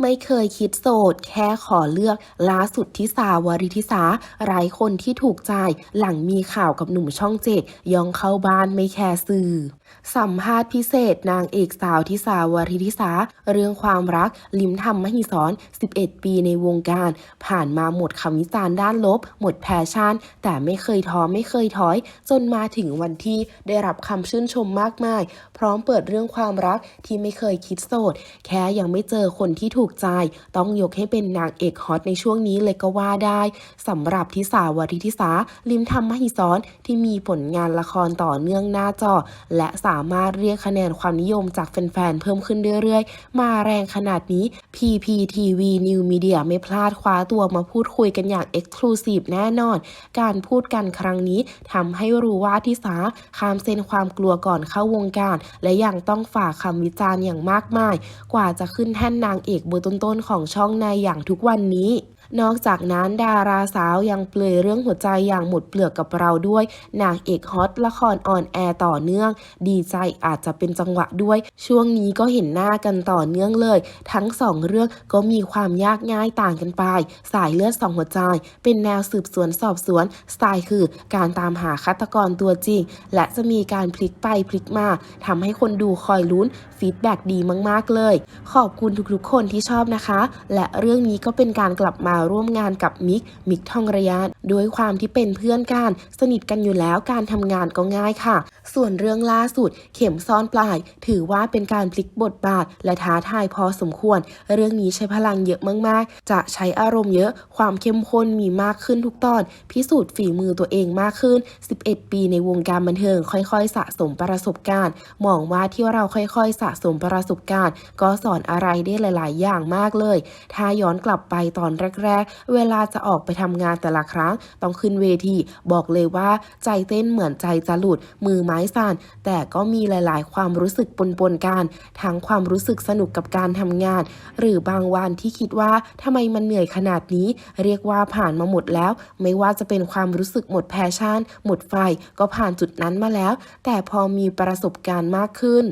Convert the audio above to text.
ไม่เคยคิดโสด แค่ขอเลือกล่าสุดทิสาวริทิสาหลายคนที่ถูกใจ หลังมีข่าวกับหนุ่มช่องเจ็ดยองเข้าบ้านไม่แคร์สื่อ สัมภาษณ์พิเศษนางเอกสาวทิสาวริทิสา เรื่องความรัก ลิมทำมหิสร 11 ปีในวงการ ผ่านมาหมดคำวิจารณ์ด้านลบ หมดแพชชั่น แต่ไม่เคยท้อไม่เคยถอย จนมาถึงวันที่ได้รับคำชื่นชมมากมาย พร้อมเปิดเรื่องความรักที่ไม่เคยคิดโสด แค่ยังไม่เจอคนที่ถูกใจ ต้องยกให้เป็นนางเอกฮอตในช่วงนี้เลยก็ว่าได้สำหรับทิสาวริทิสา ลิมทำมหิสรที่มีผลงานละครต่อเนื่องหน้าจอและสามารถเรียกคะแนนความนิยมจากแฟนๆ เพิ่มขึ้นเรื่อยๆ มาแรงขนาดนี้ PPTV New Media ไม่พลาดคว้าตัวมาพูดคุยกันอย่าง Exclusive แน่นอน การพูดกันครั้งนี้ทำให้รู้ว่าทิสาข้ามเส้นความกลัวก่อนเข้าวงการ และยังต้องฝ่าคำวิจารณ์อย่างมากมาย กว่าจะขึ้นแท่นนางเอกเบอร์ต้นๆของช่องในอย่างทุกวันนี้ นอกจากนั้นดาราสาวยังเปลยเรื่องหัวใจอย่างหมดเปลือกกับเราด้วยนางเอกฮอตละครออนแอร์ต่อเนื่อง ดีใจอาจจะเป็นจังหวะด้วย ช่วงนี้ก็เห็นหน้ากันต่อเนื่องเลย ทั้งสองเรื่องก็มีความยากง่ายต่างกันไป สายเลือดสองหัวใจ เป็นแนวสืบสวนสอบสวนสไตล์คือการตามหาฆาตกรตัวจริง และจะมีการพลิกไปพลิกมาทำให้คนดูคอยลุ้นฟีดแบ็ดีมาก ๆเลย ขอบคุณทุกๆคนที่ชอบนะคะ และเรื่องนี้ก็เป็นการกลับมาร่วมงานกับมิก มิกทองระยะด้วยความที่เป็นเพื่อนกัน สนิทกันอยู่แล้วการทำงานก็ง่ายค่ะ ส่วนเรื่องล่าสุด เข็มซ่อนปลาย ถือว่าเป็นการพลิกบทบาท และท้าทายพอสมควร เรื่องนี้ใช้พลังเยอะมากๆ จะใช้อารมณ์เยอะ ความเข้มข้นมีมากขึ้นทุกตอน พิสูจน์ฝีมือตัวเองมากขึ้น 11 ปีในวงการบันเทิงค่อยๆ สะสมประสบการณ์ มองว่าที่เราค่อยๆ สะสมประสบการณ์ ก็สอนอะไรได้หลาย ๆ อย่างมากเลย ถ้าย้อนกลับไปตอนแรกๆเวลาจะออกไปทำงานแต่ละครั้ง ต้องขึ้นเวที บอกเลยว่าใจเต้นเหมือนใจจะหลุด มือไม้สั่น แต่ก็มีหลาย ๆ ความรู้สึกปนๆกัน ทั้งความรู้สึกสนุกกับการทำงาน หรือบางวันที่คิดว่าทำไมมันเหนื่อยขนาดนี้ เรียกว่าผ่านมาหมดแล้ว ไม่ว่าจะเป็นความรู้สึกหมดแพชชั่น หมดไฟ ก็ผ่านจุดนั้นมาแล้ว แต่พอมีประสบการณ์มากขึ้น